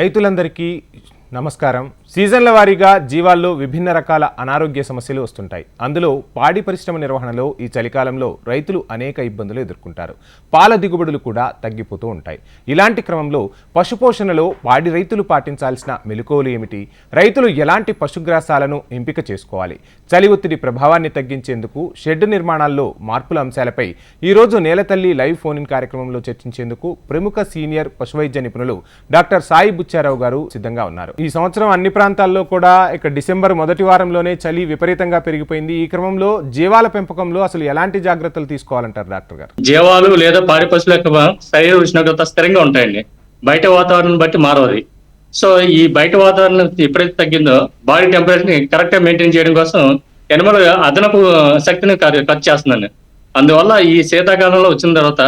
రైతులందరికీ నమస్కారం. సీజన్ల వారీగా జీవాల్లో విభిన్న రకాల అనారోగ్య సమస్యలు వస్తుంటాయి. అందులో పాడి పరిశ్రమ నిర్వహణలో ఈ చలికాలంలో రైతులు అనేక ఇబ్బందులు ఎదుర్కొంటారు. పాల దిగుబడులు కూడా తగ్గిపోతూ ఉంటాయి. ఇలాంటి క్రమంలో పశుపోషణలో పాడి రైతులు పాటించాల్సిన మెలుకోలు ఏమిటి? రైతులు ఎలాంటి పశుగ్రాసాలను ఎంపిక చేసుకోవాలి? చలి ఒత్తిడి ప్రభావాన్ని తగ్గించేందుకు షెడ్ నిర్మాణాల్లో మార్పుల అంశాలపై ఈరోజు నేలతల్లి లైవ్ ఫోన్ ఇన్ కార్యక్రమంలో చర్చించేందుకు ప్రముఖ సీనియర్ పశువైద్య నిపుణులు డాక్టర్ సాయి బుచ్చారావు గారు సిద్ధంగా ఉన్నారు. ఈ సంవత్సరం అన్ని ప్రాంతాల్లో కూడా ఇక్కడ డిసెంబర్ మొదటి వారంలోనే చలి విపరీతంగా పెరిగిపోయింది. ఈ క్రమంలో జీవాల పెంపకంలో అసలు ఎలాంటి జాగ్రత్తలు తీసుకోవాలంటారు డాక్టర్ గారు? జీవాలు లేదా పాడి పశువుల యొక్క శరీర ఉష్ణోగ్రత స్థిరంగా ఉంటాయండి. బయట వాతావరణం బట్టి మారవది. సో ఈ బయట వాతావరణం ఎప్పుడైతే తగ్గిందో బాడీ టెంపరేచర్ని కరెక్ట్గా మెయింటైన్ చేయడం కోసం ఎనిమల్ అదనపు శక్తిని ఖర్చు చేస్తుందండి. అందువల్ల ఈ శీతాకాలంలో వచ్చిన తర్వాత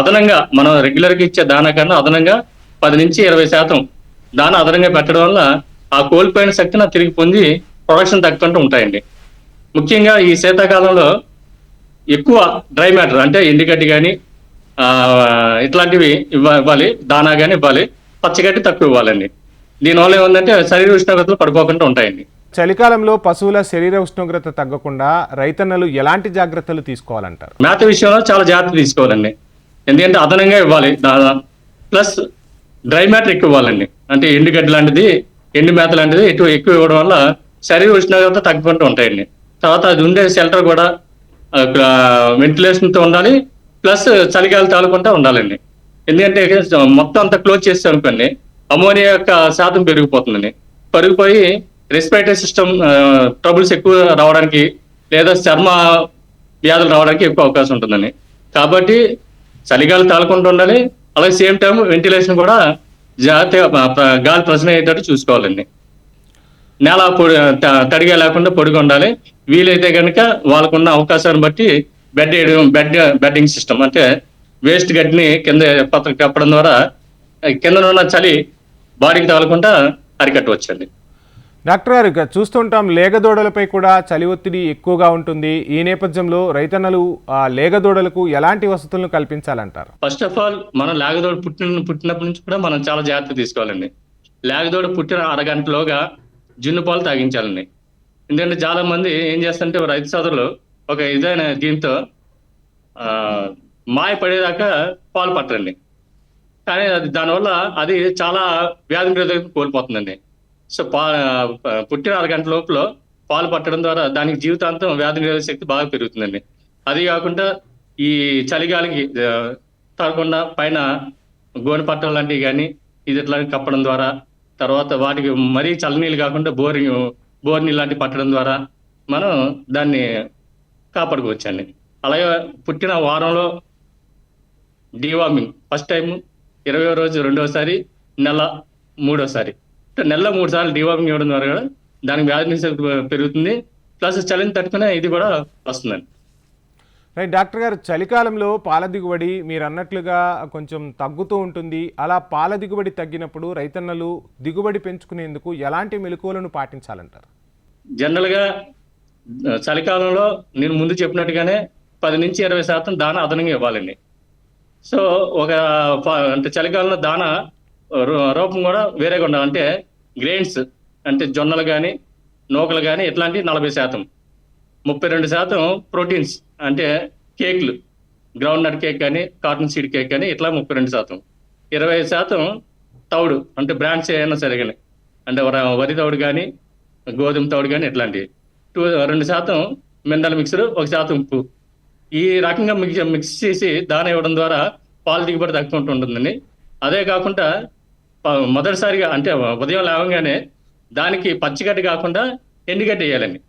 అదనంగా మనం రెగ్యులర్గా ఇచ్చే దానా కన్నా అదనంగా పది నుంచి ఇరవై శాతం దాన అదనంగా పెట్టడం వల్ల ఆ కోల్పోయిన శక్తిని తిరిగి పొంది ప్రొడక్షన్ తగ్గుకుంటూ ఉంటాయండి. ముఖ్యంగా ఈ శీతాకాలంలో ఎక్కువ డ్రై మ్యాటర్ అంటే ఎండుగడ్డి కానీ ఇట్లాంటివి ఇవ్వ- ఇవ్వాలి దానా కానీ ఇవ్వాలి పచ్చగడ్డి తక్కువ ఇవ్వాలండి. దీనివల్ల ఏముందంటే శరీర ఉష్ణోగ్రతలు పడిపోకుండా ఉంటాయండి. చలికాలంలో పశువుల శరీర ఉష్ణోగ్రత తగ్గకుండా రైతన్నలు ఎలాంటి జాగ్రత్తలు తీసుకోవాలంటారు? మేత విషయంలో చాలా జాగ్రత్త తీసుకోవాలండి. ఎందుకంటే అదనంగా ఇవ్వాలి ప్లస్ డ్రై మ్యాటర్ ఎక్కువ ఇవ్వాలండి. అంటే ఎండుగడ్డి లాంటిది ఎండు మేత లాంటిది ఎక్కువ ఎక్కువ ఇవ్వడం వల్ల శరీర ఉష్ణోగ్రత తగ్గుకుంటూ ఉంటాయండి. తర్వాత అది ఉండే షెల్టర్ కూడా వెంటిలేషన్తో ఉండాలి ప్లస్ చలిగాలి తాలకుండా ఉండాలండి. ఎందుకంటే మొత్తం అంతా క్లోజ్ చేస్తే అనుకోండి అమోనియా యొక్క శాతం పెరిగిపోతుందండి. పెరిగిపోయి రెస్పిరేటరీ సిస్టమ్ ట్రబుల్స్ ఎక్కువ రావడానికి లేదా చర్మ వ్యాధులు రావడానికి ఎక్కువ అవకాశం ఉంటుందండి. కాబట్టి చలిగాలి తాలకుండా ఉండాలి అలాగే సేమ్ టైం వెంటిలేషన్ కూడా జాగ్రత్తగా గాలి ప్రశ్న అయ్యేటట్టు చూసుకోవాలండి. నేల పొడి త- తడిగా లేకుండా పొడిగా ఉండాలి. వీలైతే కనుక వాళ్ళకున్న అవకాశాన్ని బట్టి బెడ్ వేయడం బెడ్ బెడ్డింగ్ సిస్టమ్ అంటే వేస్ట్ గడ్డిని కింద పత్ర కప్పడం ద్వారా కింద ఉన్న చలి బాడీకి తగలకుండా అరికట్టవచ్చండి. డాక్టర్ గారు ఇక చూస్తుంటాం లేగదోడలపై కూడా చలి ఒత్తిడి ఎక్కువగా ఉంటుంది. ఈ నేపథ్యంలో రైతన్నలు ఆ లేగదూడలకు ఎలాంటి వసతులను కల్పించాలంటారు? ఫస్ట్ ఆఫ్ ఆల్ మనం లేగదోడ పుట్టిన పుట్టినప్పటి నుంచి కూడా మనం చాలా జాగ్రత్త తీసుకోవాలండి. లేగదోడ పుట్టిన అరగంటలోగా జున్ను పాలు తాగించాలండి. ఎందుకంటే చాలా మంది ఏం చేస్తారంటే రైతు సోదరులు ఒక ఇదైన దీంతో మాయ పడేదాకా పాలు పట్టరండి. కానీ అది దానివల్ల అది చాలా వ్యాధి నిరోధకత కోల్పోతుందండి. సో పా పుట్టిన అరగంట లోపల పాలు పట్టడం ద్వారా దానికి జీవితాంతం వ్యాధి నిరోధక శక్తి బాగా పెరుగుతుందండి. అది కాకుండా ఈ చలిగాలికి ఆ, పైన గోనె పట్టలు లాంటివి కానీ ఇది ఇట్లా కప్పడం ద్వారా తర్వాత వాటికి మరీ చల్లనీళ్ళు కాకుండా బోరింగ్ బోర్ నీళ్ళు లాంటివి పట్టడం ద్వారా మనం దాన్ని కాపాడుకోవచ్చండి. అలాగే పుట్టిన వారంలో డీవార్మింగ్ ఫస్ట్ టైం ఇరవై రోజు రెండోసారి నెల మూడోసారి. నెల మూడు సార్లు డీవార్మింగ్ ఇవ్వడం ద్వారా కూడా దానికి వ్యాధి పెరుగుతుంది. ప్లస్ చలిని తట్టుకునే ఇది కూడా వస్తుందండి. రైట్ డాక్టర్ గారు చలికాలంలో పాల దిగుబడి మీరు అన్నట్లుగా కొంచెం తగ్గుతూ ఉంటుంది. అలా పాల దిగుబడి తగ్గినప్పుడు రైతన్నలు దిగుబడి పెంచుకునేందుకు ఎలాంటి మెలకువలను పాటించాలంటారు? జనరల్గా ఆ, చలికాలంలో నేను ముందు చెప్పినట్టుగానే పది నుంచి ఇరవై శాతం దాన అదనంగా ఇవ్వాలండి. సో ఒక అంటే చలికాలంలో దాన రూపం కూడా వేరేగా ఉండాలి. అంటే గ్రెయిన్స్ అంటే జొన్నలు కానీ నూకలు కానీ ఇట్లాంటి నలభై శాతం. ముప్పై రెండు శాతం ప్రోటీన్స్ అంటే కేక్లు. గ్రౌండ్ నట్ కేక్ కానీ కాటన్ సీడ్ కేక్ కానీ ఇట్లా ముప్పై రెండు శాతం. ఇరవై శాతం తౌడు అంటే బ్రాండ్స్ ఏమైనా సరే కానీ. అంటే వరి తౌడు కానీ గోధుమ తౌడు కానీ ఇట్లాంటివి. టూ రెండు శాతం మినరల్ మిక్సర్ ఒక శాతం ఉప్పు. ఈ రకంగా మిక్స్ మిక్స్ చేసి దాన ఇవ్వడం ద్వారా పాలు దిగుబడి తక్కువ ఉంటుందండి. అదే కాకుండా మొదటిసారిగా అంటే ఉదయం లేవగానే దానికి పచ్చిగడ్డి కాకుండా ఎండుగడ్డి వేయాలండి.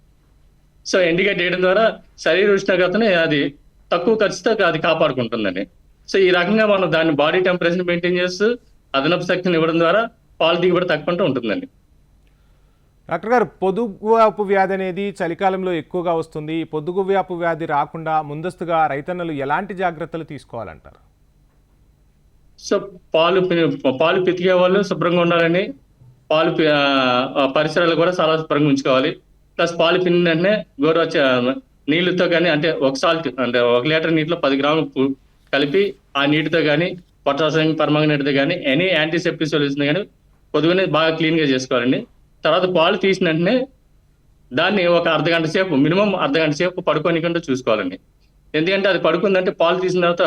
సో ఎండుగడ్డి వేయడం ద్వారా శరీర ఉష్ణోగ్రతని అది తక్కువ ఖర్చుతో అది కాపాడుకుంటుందండి. సో ఈ రకంగా మనం దాని బాడీ టెంపరేచర్ మెయింటైన్ చేస్తూ అదనపు శక్తిని ఇవ్వడం ద్వారా పాలు దిగుబడి తక్కువ ఉంటుందండి. డాక్టర్ గారు పొదుగువాపు వ్యాధి అనేది చలికాలంలో ఎక్కువగా వస్తుంది. పొదుగు వ్యాపు వ్యాధి రాకుండా ముందస్తుగా రైతన్నలు ఎలాంటి జాగ్రత్తలు తీసుకోవాలంటారు? సో పాలు పాలు పితికే వాళ్ళు శుభ్రంగా ఉండాలని పాలు పరిసరాలు కూడా చాలా శుభ్రంగా ఉంచుకోవాలి. ప్లస్ పాలు పిండిన వెంటనే గోరువచ్చ నీళ్ళతో కానీ అంటే ఒక సాల్ట్ అంటే ఒక లీటర్ నీటిలో పది గ్రాములు కలిపి ఆ నీటితో కానీ పొటాషియం పర్మాంగనేట్తో కానీ ఎనీ యాంటీసెప్టిక్ సొల్యూషన్ కానీ పొద్దుగానే బాగా క్లీన్గా చేసుకోవాలండి. తర్వాత పాలు తీసిన వెంటనే దాన్ని ఒక అర్ధ గంట సేపు మినిమం అర్ధ గంట సేపు పడుకోనికుండా చూసుకోవాలండి. ఎందుకంటే అది పడుకుందంటే పాలు తీసిన తర్వాత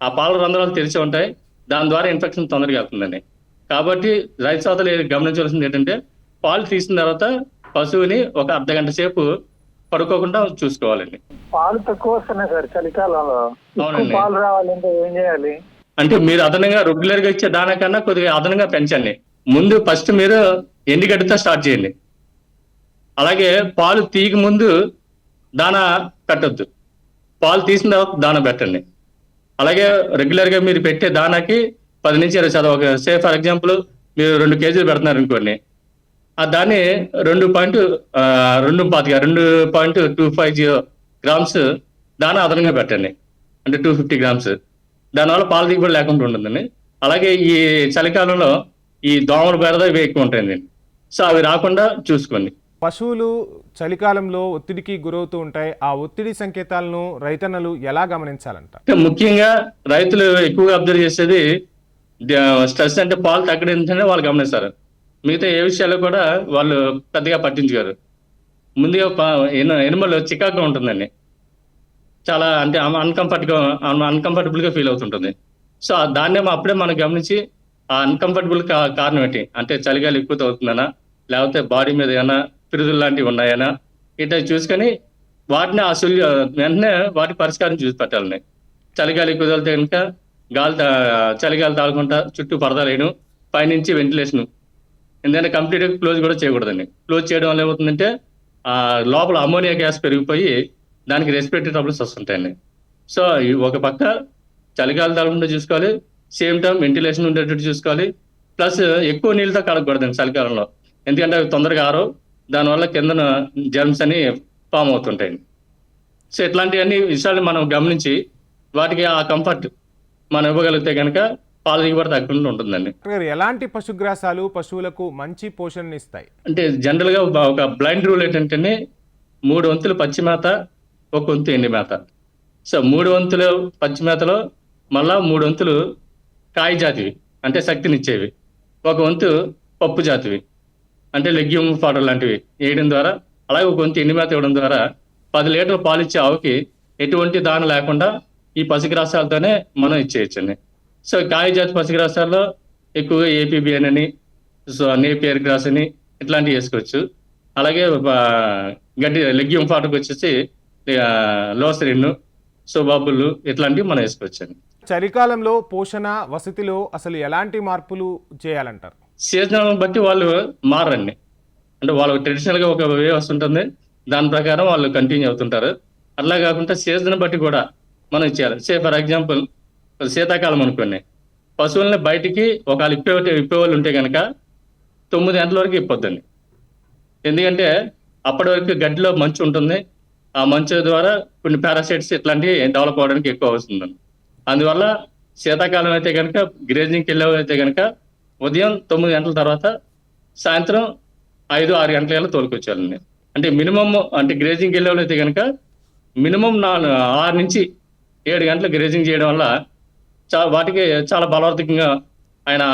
ఆ పాల రంధ్రాలు తెరిచి ఉంటాయి. దాని ద్వారా ఇన్ఫెక్షన్ తొందరగా వెళ్తుందండి కాబట్టి రైతు సోదరులు గమనించవలసింది ఏంటంటే పాలు తీసిన తర్వాత పశువుని ఒక అర్ధ గంట సేపు పడుకోకుండా చూసుకోవాలండి. పాలు తక్కువ వస్తున్నాయి సార్ చలికాలంలో. పాలు రావాలంటే ఏం చేయాలి? అంటే మీరు అదనంగా రెగ్యులర్గా ఇచ్చే దానా కన్నా కొద్దిగా అదనంగా పెంచండి. ముందు ఫస్ట్ మీరు ఎండుగడ్డతో స్టార్ట్ చేయండి. అలాగే పాలు తీయక ముందు దానా పెట్టొద్దు. పాలు తీసిన తర్వాత దానా పెట్టండి. అలాగే రెగ్యులర్గా మీరు పెట్టే దానాకి పది నుంచి ఇరవై శాతం. ఒక సే ఫర్ ఎగ్జాంపుల్ మీరు రెండు కేజీలు పెడుతున్నారు అనుకోండి. ఆ దాన్ని రెండు పాయింట్ రెండు పాతిక రెండు point two five zero grams దాన అదనంగా పెట్టండి. అంటే టూ ఫిఫ్టీ గ్రామ్స్. దానివల్ల పాల దిగుబడి లేకుండా ఉంటుందండి. అలాగే ఈ చలికాలంలో ఈ దోమల బెరద ఇవి ఎక్కువ ఉంటాయండి. సో అవి రాకుండా చూసుకోండి. పశువులు చలికాలంలో ఒత్తిడికి గురవుతూ ఉంటాయి. ఆ ఒత్తిడి సంకేతాలను రైతన్నలు ఎలా గమనించాలంట? ముఖ్యంగా రైతులు ఎక్కువగా అబ్జర్వ్ చేసేది స్ట్రెస్ అంటే పాలు తగ్గడం వాళ్ళు గమనిస్తారు. మిగతా ఏ విషయాలు కూడా వాళ్ళు పెద్దగా పట్టించుకోరు. ముందుగా ఎనిమల్ చికాకుగా ఉంటుందండి. చాలా అంటే అన్కంఫర్ట్గా అన్కంఫర్టబుల్గా ఫీల్ అవుతుంటుంది. సో ఆ దాన్నే అప్పుడే మనం గమనించి ఆ అన్కంఫర్టబుల్ కారణం ఏంటి? అంటే చలిగాలి ఎక్కువ అవుతుందనా లేకపోతే బాడీ మీద ఏమైనా పిరుదులు లాంటివి ఉన్నాయనా? ఇట్లా చూసుకొని వాటిని ఆ సొల్యూ వెంటనే వాటి పరిష్కారం చూసి పెట్టాలండి చలిగాలి కుదిరితే కనుక గాలి చలిగాలి తాగకుండా చుట్టూ పరదాలు పైనుంచి వెంటిలేషన్. ఎందుకంటే కంప్లీట్ క్లోజ్ కూడా చేయకూడదండి. క్లోజ్ చేయడం వల్ల ఏమవుతుందంటే ఆ లోపల అమోనియా గ్యాస్ పెరిగిపోయి దానికి రెస్పిరేటరీ ట్రబుల్స్ వస్తుంటాయండి. సో ఒక పక్క చలిగాలి తాగకుండా చూసుకోవాలి సేమ్ టైం వెంటిలేషన్ ఉండేటట్టు చూసుకోవాలి. ప్లస్ ఎక్కువ నీళ్ళతో కడగకూడదండి చలికాలంలో. ఎందుకంటే అవి తొందరగా ఆరో దానివల్ల కిందన జర్మ్స్ అని ఫామ్ అవుతుంటాయండి సో ఇట్లాంటివన్నీ విషయాలు మనం గమనించి వాటికి ఆ కంఫర్ట్ మనం ఇవ్వగలిగితే కనుక పాల దిగుబడి తగ్గకుండా ఉంటుందండి. ఎలాంటి పశుగ్రాసాలు పశువులకు మంచి పోషణని ఇస్తాయి? అంటే జనరల్గా ఒక- ఒక బ్లైండ్ రూల్ ఏంటంటే మూడు వంతులు పచ్చి మేత ఒక వంతు ఎండి మేత సో మూడు వంతులు పచ్చి మేతలో మళ్ళా మూడు వంతులు కాయ జాతివి అంటే శక్తినిచ్చేవి. ఒక వంతు పప్పు జాతివి. అంటే లెగ్యూమ్ పౌడర్ లాంటివి వేయడం ద్వారా అలాగే కొంచెం వంతు ఎండి మేత ఇవ్వడం ద్వారా పది లీటర్లు పాలు ఇచ్చే ఆవుకి ఎటువంటి దాన లేకుండా ఈ పసిగ్రాసాలతోనే మనం ఇచ్చేయచ్చండి. సో కాయ జాతి పసిగ్రాసాల్లో ఎక్కువగా ఏపీబిఎన్ అని సో నేపియర్ గ్రాస్ అని ఇట్లాంటివి వేసుకోవచ్చు. అలాగే గడ్డి లెగ్యూమ్ పాటకు వచ్చేసి లోసరిన్ సుబాబులు ఇట్లాంటివి మనం వేసుకోవచ్చండి. చలికాలంలో పోషణ వసతిలో అసలు ఎలాంటి మార్పులు చేయాలంటారు? సీజనల్ బట్టి వాళ్ళు మారండి. అంటే వాళ్ళు ట్రెడిషనల్గా ఒక వే వస్తుంటుంది. దాని ప్రకారం వాళ్ళు కంటిన్యూ అవుతుంటారు. అట్లా కాకుండా సీజన్ బట్టి కూడా మనం ఇచ్చేయాలి సే ఫర్ ఎగ్జాంపుల్ శీతాకాలం అనుకోండి. పశువుల్ని బయటికి ఒకవేళ ఇప్పే ఇప్పేవాళ్ళు ఉంటే కనుక తొమ్మిది గంటల వరకు ఇప్పొద్దండి. ఎందుకంటే అప్పటి వరకు గడ్డిలో మంచు ఉంటుంది. ఆ మంచు ద్వారా కొన్ని పారాసైట్స్ ఇట్లాంటివి డెవలప్ అవడానికి ఎక్కువ అవుతుందండి అందువల్ల శీతాకాలం అయితే కనుక గ్రేజింగ్కి వెళ్ళే అయితే కనుక ఉదయం తొమ్మిది గంటల తర్వాత సాయంత్రం ఐదు ఆరు గంటల తోలుకొచ్చేయాలండి అంటే మినిమం అంటే గ్రేజింగ్కి వెళ్ళే అయితే కనుక మినిమం నా ఆరు నుంచి ఏడు గంటలు గ్రేజింగ్ చేయడం వల్ల చా వాటికి చాలా బలవర్ధకంగా ఆయన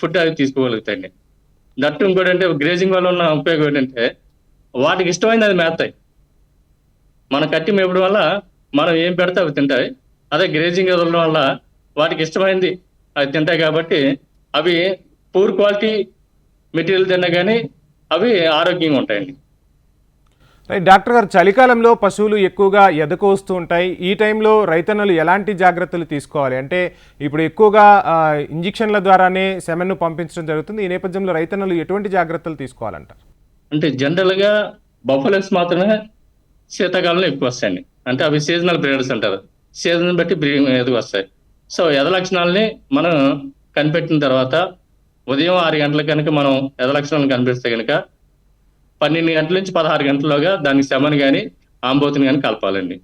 ఫుడ్ అవి తీసుకోగలుగుతాయండి. దట్టు ఇంకోటి అంటే గ్రేజింగ్ వల్ల ఉన్న ఉపయోగం ఏంటంటే వాటికి ఇష్టమైంది అది మేస్తాయి మన కట్టి మేపడం వల్ల మనం ఏం పెడితే అవి తింటాయి. అదే గ్రేజింగ్ వదలడం వల్ల వాటికి ఇష్టమైంది అవి తింటాయి కాబట్టి అవి పూర్ క్వాలిటీ మెటీరియల్ తిన్నా కానీ అవి ఆరోగ్యంగా ఉంటాయండి. రైట్ డాక్టర్ గారు చలికాలంలో పశువులు ఎక్కువగా ఎదకు వస్తూ ఉంటాయి. ఈ టైంలో రైతన్నలు ఎలాంటి జాగ్రత్తలు తీసుకోవాలి? అంటే ఇప్పుడు ఎక్కువగా ఇంజెక్షన్ల ద్వారానే సెమెన్ను పంపించడం జరుగుతుంది. ఈ నేపథ్యంలో రైతన్నలు ఎటువంటి జాగ్రత్తలు తీసుకోవాలంటారు? అంటే జనరల్గా బఫలోస్ మాత్రమే శీతాకాలంలో ఎక్కువ వస్తాయండి. అంటే అవి సీజనల్ బ్రీడర్స్ అంటారు. సీజన్ బట్టి బ్రీడింగ్ ఎదుగు వస్తాయి. సో ఎద లక్షణాలని మనం కనిపెట్టిన తర్వాత ఉదయం ఆరు గంటలకు కనుక మనం ఎదలక్షణాలను కనిపిస్తే కనుక పన్నెండు గంటల నుంచి పదహారు గంటల్లోగా దానికి శమని కానీ ఆంబోతుని కానీ కలపాలండి.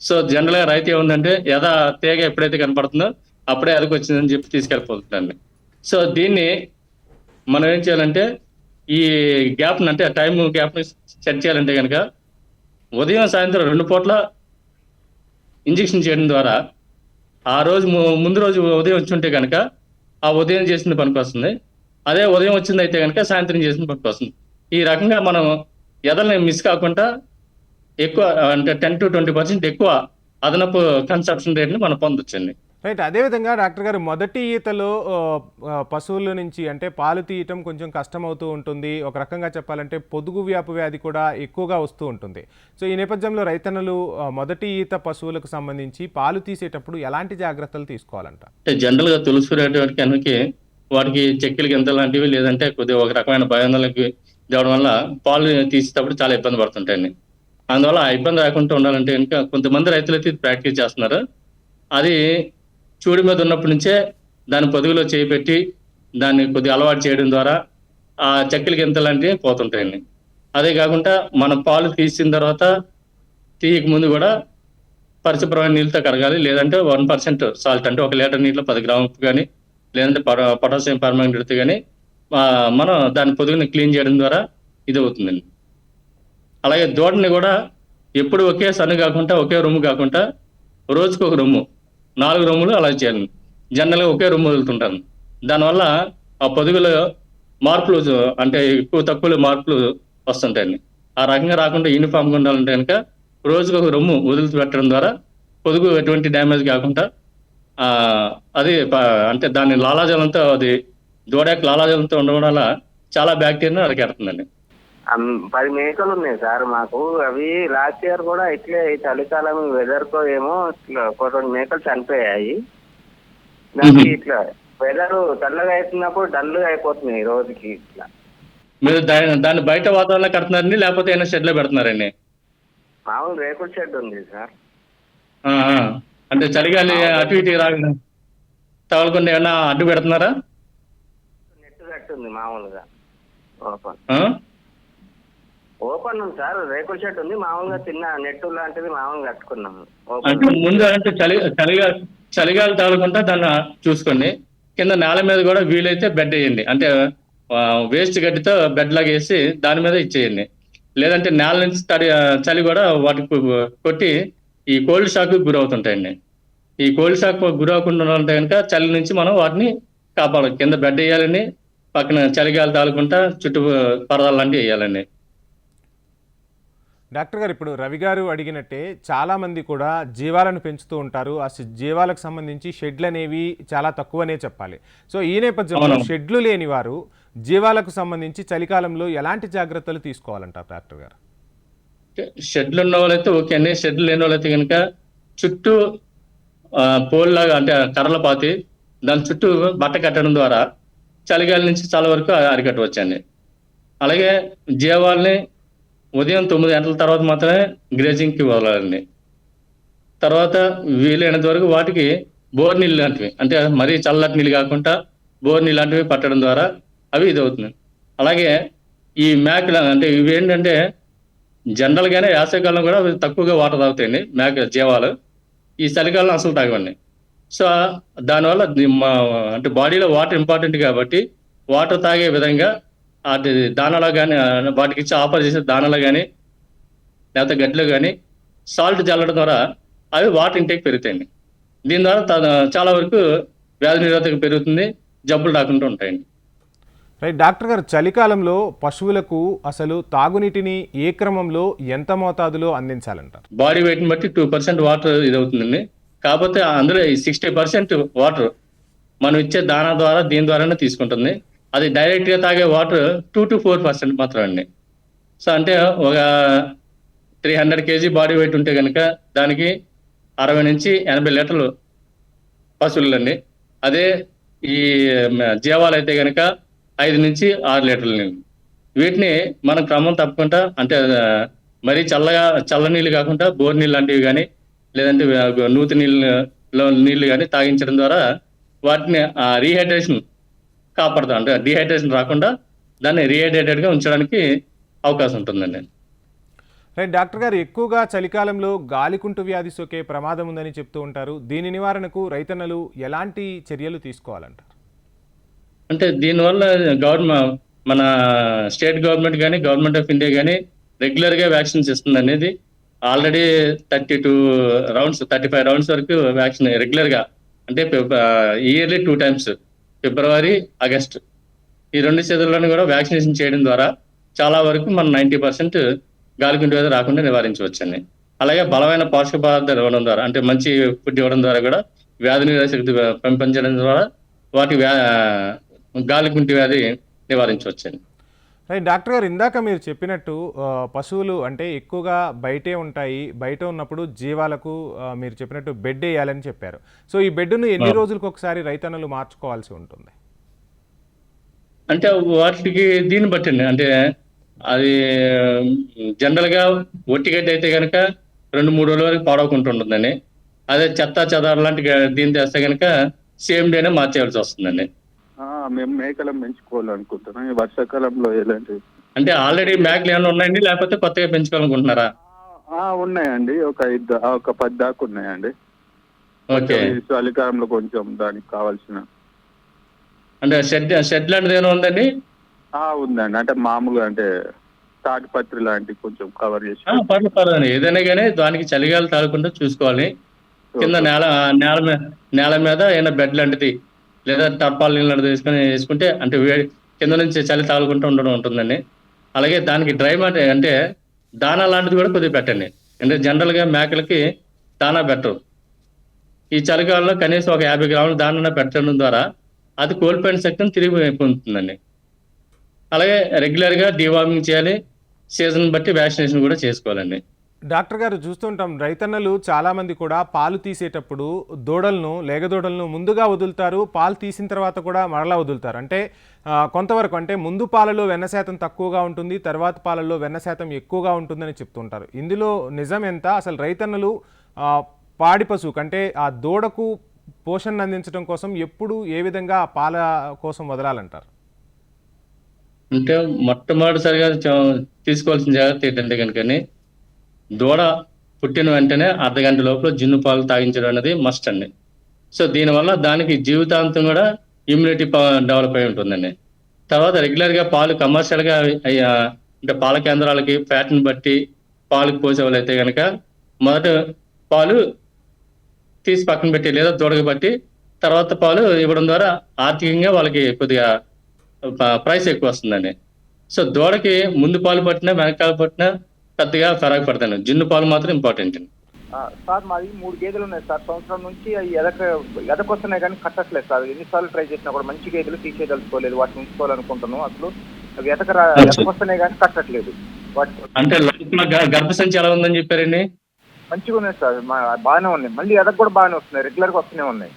సో జనరల్గా రైతు ఏముందంటే ఎద తీగ ఎప్పుడైతే కనపడుతుందో అప్పుడే ఎదకు వచ్చిందని చెప్పి తీసుకెళ్ళిపోతుందండి సో దీన్ని మనం ఏం చేయాలంటే ఈ గ్యాప్ అంటే టైం గ్యాప్ సెట్ చేయాలంటే కనుక ఉదయం సాయంత్రం రెండు పూట్ల ఇంజెక్షన్ చేయడం ద్వారా ఆ రోజు ము- ముందు రోజు ఉదయం వచ్చి ఉంటే కనుక ఆ ఉదయం చేసింది పనికి వస్తుంది. అదే ఉదయం వచ్చింది అయితే కనుక సాయంత్రం చేసిన పనికి వస్తుంది. ఈ రకంగా మనం ఎదల్ని మిస్ కాకుండా ఎక్కువ అంటే టెన్ టు ట్వంటీ పర్సెంట్ ఎక్కువ అదనపు కన్సప్షన్ రేట్ని మనం పొందొచ్చండి. రైట్ అదేవిధంగా డాక్టర్ గారు మొదటి ఈతలో పశువుల నుంచి అంటే పాలు తీయటం కొంచెం కష్టమవుతూ ఉంటుంది. ఒక రకంగా చెప్పాలంటే పొదుగు వ్యాపు వ్యాధి కూడా ఎక్కువగా వస్తూ ఉంటుంది. సో ఈ నేపథ్యంలో రైతన్నలు మొదటి ఈత పశువులకు సంబంధించి పాలు తీసేటప్పుడు ఎలాంటి జాగ్రత్తలు తీసుకోవాలంట? అంటే జనరల్గా గా తులసిరేటువంటి కనుక వాటికి చెక్కలు గింత లాంటివి లేదంటే కొద్దిగా ఒక రకమైన భయాందోళనకి దేవడం వల్ల పాలు తీసేటప్పుడు చాలా ఇబ్బంది పడుతుంటాయండి. అందువల్ల ఆ ఇబ్బంది రాకుండా ఉండాలంటే కనుక కొంతమంది రైతులు అయితే ప్రాక్టీస్ చేస్తున్నారు. అది చూడి మీద ఉన్నప్పటి నుంచే దాని పొదుగులో చేపెట్టి దాన్ని కొద్దిగా అలవాటు చేయడం ద్వారా ఆ చెక్కలు గింత లాంటివి పోతుంటాయండి. అదే కాకుండా మనం పాలు తీసిన తర్వాత తీయక ముందు కూడా పరిశుభ్రమైన నీళ్ళతో కడగాలి లేదంటే వన్ పర్సెంట్ సాల్ట్ అంటే ఒక లీటర్ నీటిలో పది గ్రాములు ఉప్పు కానీ లేదంటే పొట- పొటాషియం పర్మాంగనేట్ కానీ మనం దాని పొదుగుని క్లీన్ చేయడం ద్వారా ఇది అవుతుందండి. అలాగే దూడని కూడా ఎప్పుడు ఒకే సన్ను కాకుండా ఒకే రొమ్ము కాకుండా రోజుకు ఒక రొమ్ము నాలుగు రొమ్ములు అలా చేయాలి. జనరల్గా ఒకే రొమ్ము వదులుతుంటాను. దానివల్ల ఆ పొదుగులో మార్పులు అంటే ఎక్కువ తక్కువ మార్పులు వస్తుంటాయండి ఆ రకంగా రాకుండా యూనిఫామ్గా ఉండాలంటే కనుక రోజుకు ఒక రొమ్ము వదిలి పెట్టడం ద్వారా పొదుగు ఎటువంటి డ్యామేజ్ కాకుండా అది అంటే దాని లాలాజలంతో అది దూడ లాలాజలంతో ఉండడం వల్ల చాలా బ్యాక్టీరియా అరికెడుతుందండి. పది మేకలు ఉన్నాయి సార్ మాకు. అవి లాస్ట్ ఇయర్ కూడా ఇట్లే ఈ చలికాలం వెదర్ కో ఏమో ఇట్లా కొన్ని మేకలు చనిపోయాయి. దానికి ఇట్లా వెదర్ చల్లగా అవుతున్నప్పుడు డల్గా అయిపోతున్నాయి రోజుకి ఇట్లా. మీరు దాన్ని బయట వాతావరణంలో కడుతున్నారండి లేకపోతే ఏమైనా షెడ్లో పెడుతున్నారండి? మామూలు రేకుల షెడ్ ఉంది సార్. అంటే చలిగాలి అటు ఇటు రాకుండా తగలకుండా ఏమన్నా అడ్డు పెడుతున్నారా? నెట్ కట్టుంది మామూలుగా. ఓపెన్? ఓపెన్ ఉంది సార్ రేకుల షెడ్ ఉంది. మామూలుగా చిన్న నెట్ లాంటిది మామూలుగా కట్టుకున్నాము. అంటే ముందు అంటే చలి చలిగా చలిగాలి తగలకుండా దాన్ని చూసుకోండి. కింద నేల మీద కూడా వీలైతే బెడ్ వేయండి. అంటే వేస్ట్ గడ్డితో బెడ్ లాగా వేసి దాని మీద ఇచ్చేయండి. లేదంటే నేల నుంచి తడి చలి కూడా వాటికి కొట్టి ఈ కోల్డ్ షాక్ గురవుతుంటాయండి. ఈ కోల్డ్ షాక్ గురవకుండా ఉంటే కనుక చలి నుంచి మనం వాటిని కాపాడాలి. కింద బెడ్ వేయాలని పక్కన చలిగాలి తాగకుండా చుట్టూ పరదాలు లాంటివి వేయాలండి. డాక్టర్ గారు ఇప్పుడు రవి గారు అడిగినట్టే చాలా మంది కూడా జీవాలను పెంచుతూ ఉంటారు. ఆ జీవాలకు సంబంధించి షెడ్లు అనేవి చాలా తక్కువనే చెప్పాలి. సో ఈ నేపథ్యంలో. షెడ్లు లేని వారు జీవాలకు సంబంధించి చలికాలంలో ఎలాంటి జాగ్రత్తలు తీసుకోవాలంటారు డాక్టర్ గారు? షెడ్లు ఉన్న వాళ్ళైతే ఓకే అండి. షెడ్లు లేని వాళ్ళైతే కనుక చుట్టూ ఆ, పోల్ లాగా అంటే కర్రల పాతి దాని చుట్టూ బట్ట కట్టడం ద్వారా చలిగాలి నుంచి చాలా వరకు అరికట్టవచ్చండి. అలాగే జీవాల్ని ఉదయం తొమ్మిది గంటల తర్వాత మాత్రమే గ్రేజింగ్కి వదలాలండి. తర్వాత వీలైనంత వరకు వాటికి బోర్ నీళ్ళు లాంటివి అంటే మరీ చల్లటి నీళ్ళు కాకుండా బోర్ నీళ్ళు లాంటివి పట్టడం ద్వారా అవి ఇది అవుతుంది అలాగే ఈ మేకలు అంటే ఇవి ఏంటంటే జనరల్గానే వేసవికాలం కూడా తక్కువగా వాటర్ తాగుతాయండి మేక జీవాలు. ఈ చలికాలం అసలు తాగవండి. సో దానివల్ల మా అంటే బాడీలో వాటర్ ఇంపార్టెంట్ కాబట్టి వాటర్ తాగే విధంగా అది దానాలో కానీ వాటికి ఇచ్చి ఆఫర్ చేసే దానాలో కానీ లేకపోతే గడ్డిలో కానీ సాల్ట్ చల్లడం ద్వారా అవి వాటర్ ఇంటేక్ పెరుగుతాయండి. దీని ద్వారా చాలా వరకు వ్యాధి నిరోధక పెరుగుతుంది జబ్బులు రాకుండా ఉంటాయండి. రైట్ డాక్టర్ గారు చలికాలంలో పశువులకు అసలు తాగునీటిని ఏ క్రమంలో ఎంత మోతాదులో అందించాలంటారు? బాడీ వెయిట్ని బట్టి టూ పర్సెంట్ వాటర్ ఇది అవుతుందండి కాకపోతే అందులో సిక్స్టీ పర్సెంట్ వాటర్ మనం ఇచ్చే దానా ద్వారా దీని ద్వారానే తీసుకుంటుంది. అది డైరెక్ట్గా తాగే water two to four percent మాత్రం అండి సో అంటే ఒక three hundred KG body weight ఉంటే కనుక దానికి అరవై నుంచి ఎనభై లీటర్లు పశువులండి. అదే ఈ జీవాలు అయితే కనుక ఐదు నుంచి ఆరు లీటర్లు నీళ్ళు వీటిని మనం క్రమం తప్పకుండా అంటే మరీ చల్లగా చల్ల నీళ్ళు కాకుండా బోర్ నీళ్ళు లాంటివి కానీ లేదంటే నూతి నీళ్ళలో నీళ్ళు కానీ తాగించడం ద్వారా వాటిని రీహైడ్రేషన్ కాపాడుతాం అంటే డిహైడ్రేషన్ రాకుండా దాన్ని రీహైడ్రేటెడ్గా ఉంచడానికి అవకాశం ఉంటుందండి. రైట్ డాక్టర్ గారు ఎక్కువగా చలికాలంలో గాలికుంటు వ్యాధి సోకే ప్రమాదం ఉందని చెప్తూ ఉంటారు. దీని నివారణకు రైతన్నలు ఎలాంటి చర్యలు తీసుకోవాలంటారు? అంటే దీనివల్ల గవర్నమెంట్ మన స్టేట్ గవర్నమెంట్ కానీ గవర్నమెంట్ ఆఫ్ ఇండియా కానీ రెగ్యులర్గా వ్యాక్సిన్స్ ఇస్తుంది అనేది already thirty two rounds thirty five rounds వరకు వ్యాక్సిన్ రెగ్యులర్గా అంటే yearly two times February August. ఈ రెండు చేతుల్లోనూ కూడా వ్యాక్సినేషన్ చేయడం ద్వారా చాలా వరకు మనం నైంటీ పర్సెంట్ గాలికుంటి వ్యాధి రాకుండా నివారించవచ్చండి. అలాగే బలమైన పోషక పదార్థాలు ఇవ్వడం ద్వారా అంటే మంచి ఫుడ్ ఇవ్వడం ద్వారా కూడా వ్యాధి నిరోధక శక్తి పెంపొందడం ద్వారా వాటి వ్యా గాలికుంటి వ్యాధి నివారించవచ్చండి. రైట్ డాక్టర్ గారు ఇందాక మీరు చెప్పినట్టు పశువులు అంటే ఎక్కువగా బయటే ఉంటాయి బయట ఉన్నప్పుడు జీవాలకు మీరు చెప్పినట్టు బెడ్ వేయాలని చెప్పారు. సో ఈ బెడ్ను ఎన్ని రోజులకు ఒకసారి రైతన్నలు మార్చుకోవాల్సి ఉంటుంది? అంటే వాటికి దీన్ని బట్టండి. అంటే అది జనరల్గా ఒట్టిగడ్డి అయితే కనుక రెండు మూడు రోజుల వరకు పాడవకుండా ఉంటుందండి. అదే చెత్త చెదారం లాంటి దీన్ని తెస్తే కనుక సేమ్ డేనే మార్చేయాల్సి వస్తుందండి. మేము మేకలను పెంచుకోవాలనుకుంటున్నాం. ఈ వర్షాకాలంలో ఎలాంటి అంటే ఆల్రెడీ మేకలు ఏమైనా ఉన్నాయండి? లేకపోతే కొత్తగా పెంచుకోవాలనుకుంటున్నారా? ఆ, ఉన్నాయండి. ఒక ఐదు ఆ, ఒక పది దాకా ఉన్నాయండి. ఓకే. చలికాలంలో కొంచెం దానికి కావాల్సిన అంటే షెడ్ షెడ్ లాంటిది ఏమైనా ఉందండి? ఆ ఉందండి. అంటే మామూలుగా అంటే తాటిపత్రి లాంటి కొంచెం కవర్ చేసి పర్లేదు పర్లేదు ఏదైనా కానీ దానికి చలిగాలి తాగకుండా చూసుకోవాలి. కింద నేల నేల మీద నేల మీద ఏమైనా బెడ్ లాంటిది లేదా టర్పాల్ లాంటిది వేసుకొని వేసుకుంటే అంటే వేడి కింద నుంచి చలి తాగుకుంటూ ఉండడం ఉంటుందండి. అలాగే దానికి డ్రై మాట అంటే దానా లాంటిది కూడా కొద్దిగా పెట్టండి అంటే జనరల్గా మేకలకి దానా పెట్టరు ఈ చలికాలంలో కనీసం ఒక యాభై గ్రాముల దానా పెట్టడం ద్వారా అది కోల్పోయిన శక్తిని తిరిగి పొందుతుందండి. అలాగే రెగ్యులర్గా డివార్మింగ్ చేయాలి. సీజన్ బట్టి వ్యాక్సినేషన్ కూడా చేసుకోవాలండి. డాక్టర్ గారు చూస్తుంటాం రైతన్నలు చాలామంది కూడా పాలు తీసేటప్పుడు దూడలను లేగదూడలను ముందుగా వదులుతారు పాలు తీసిన తర్వాత కూడా మరలా వదులుతారు. అంటే కొంతవరకు అంటే ముందు పాలలో వెన్న శాతం తక్కువగా ఉంటుంది తర్వాత పాలలో వెన్న శాతం ఎక్కువగా ఉంటుందని చెప్తుంటారు ఇందులో నిజం ఎంత? అసలు రైతన్నలు పాడి పశువుకు అంటే ఆ దూడకు పోషణ అందించడం కోసం ఎప్పుడు ఏ విధంగా పాల కోసం వదలాలంటారు? అంటే మొట్టమొదటిసారిగా తీసుకోవాల్సిన జాగ్రత్త ఏంటంటే కనుకని దూడ పుట్టిన వెంటనే అర్ధగంట లోపల జిన్ను పాలు తాగించడం అనేది మస్ట్ అండి. సో దీనివల్ల దానికి జీవితాంతం కూడా ఇమ్యూనిటీ డెవలప్ అయి ఉంటుందండి. తర్వాత రెగ్యులర్గా పాలు కమర్షియల్గా అయ్యా అంటే పాల కేంద్రాలకి ఫ్యాట్ని బట్టి పాలకు పోసే కనుక మొదట పాలు తీసి పక్కన పెట్టి లేదా దూడకు బట్టి తర్వాత పాలు ఇవ్వడం ద్వారా ఆర్థికంగా వాళ్ళకి కొద్దిగా ప్రైస్ ఎక్కువ వస్తుందండి. సో దూడకి ముందు పాలు పట్టినా వెనకాల పట్టినా పెద్దగా ఫరక్ పడతాను జిన్ను పాలు మాత్రం ఇంపార్టెంట్. అండి సార్ మాది మూడు గేదెలు ఉన్నాయి సార్. సంవత్సరం నుంచి అవి ఎదక ఎదకొస్తున్నాయి కానీ కట్టట్లేదు సార్. ఎన్నిసార్లు ట్రై చేసినా కూడా మంచి గేదెలు తీసేయదలుచుకోలేదు వాటిని ఉంచుకోవాలనుకుంటున్నాం అసలు అవి ఎదక. ఎదకొస్తున్నాయి కానీ కట్టట్లేదు. వాటి అంటే లోపల గ- గర్భసంచి ఎలా ఉందని చెప్పారండి? మంచిగా ఉన్నాయి సార్. బాగానే ఉన్నాయి. మళ్ళీ ఎదక కూడా బాగానే వస్తున్నాయి. రెగ్యులర్గా వస్తూనే ఉన్నాయి.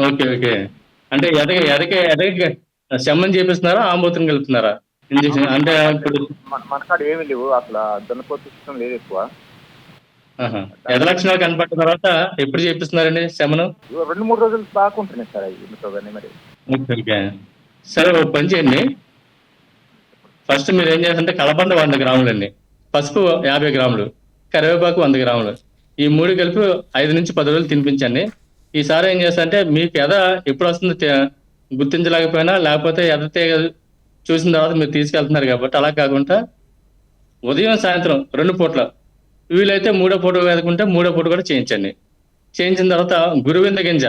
Okay okay. అంటే ఎదగ ఎదగ ఎదగ శమనం చేపిస్తున్నారా? ఆంబోతుని కలుపుతున్నారా? ఇంజక్షన్ అంటే ఇప్పుడు మన కాడ ఏమీ లేవు. అసలు దనపోతు సిస్టమ్ లేదు ఎక్కువ. ఎద లక్షణాలు కనపడిన తర్వాత ఎప్పుడు చేపిస్తున్నారండి శమనం రెండు మూడు రోజులు దాకా ఉంటున్నాయి సార్ అవి మరి. ఓకే. సరే ఒక పని చేయండి. ఫస్ట్ మీరు ఏం చేస్తారంటే కలబంద వంద గ్రాములు అండి పసుపు యాభై గ్రాములు కరివేపాకు వంద గ్రాములు. ఈ మూడు కలిపి ఐదు నుంచి పది రోజులు తినిపించండి. ఈసారి ఏం చేస్తారంటే మీకు ఎద ఎప్పుడు వస్తుందో గుర్తించలేకపోయినా లేకపోతే ఎద తీగ చూసిన తర్వాత మీరు తీసుకెళ్తున్నారు కాబట్టి అలా కాకుండా ఉదయం సాయంత్రం రెండు పూట్ల వీలైతే మూడో పూట వేదకుంటే మూడో పూట కూడా చేయించండి. చేయించిన తర్వాత గురువింద గింజ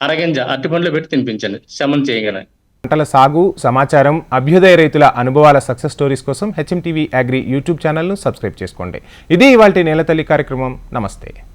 అరగింజ అట్టి పండ్లు పెట్టి తినిపించండి. శమనం చేయగల పంటల సాగు సమాచారం అభ్యుదయ రైతుల అనుభవాల సక్సెస్ స్టోరీస్ కోసం హెచ్ఎం టీవీ అగ్రి యూట్యూబ్ ఛానల్ను సబ్స్క్రైబ్ చేసుకోండి. ఇది ఇవాళ నేలతల్లి కార్యక్రమం. నమస్తే.